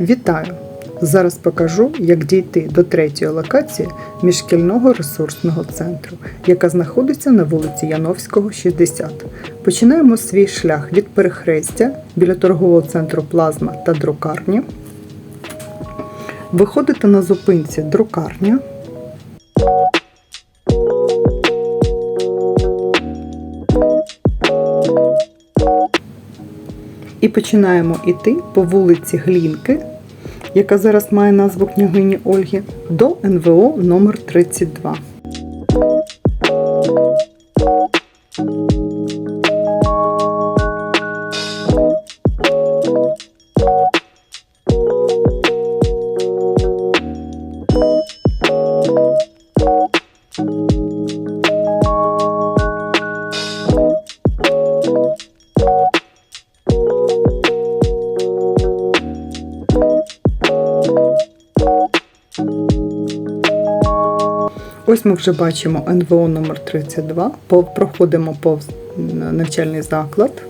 Вітаю! Зараз покажу, як дійти до третьої локації міжшкільного ресурсного центру, яка знаходиться на вулиці Яновського, 60. Починаємо свій шлях від перехрестя біля торгового центру Плазма та друкарні. Виходите на зупинці друкарня. І починаємо йти по вулиці Глінки, яка зараз має назву княгині Ольги, до НВО номер 32. Ось ми вже бачимо НВО номер 32 Проходимо повз навчальний заклад.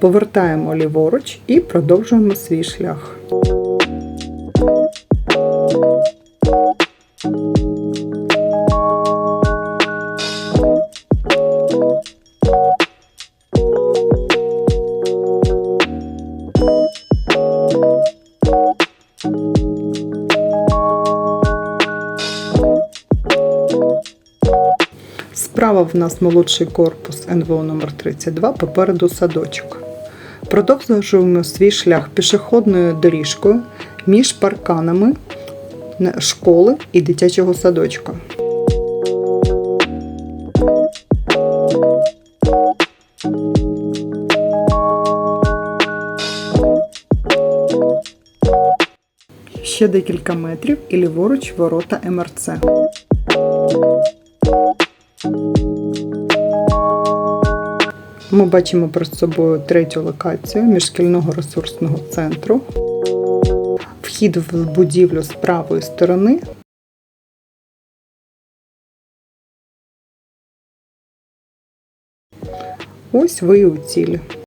Повертаємо ліворуч і продовжуємо свій шлях. Справа в нас молодший корпус НВО номер 32 попереду садочок. Продовжуємо свій шлях пішохідною доріжкою між парканами школи і дитячого садочка. Ще декілька метрів і ліворуч ворота МРЦ. Ми бачимо перед собою третю локацію міжшкільного ресурсного центру. Вхід в будівлю з правої сторони. Ось ви у цілі.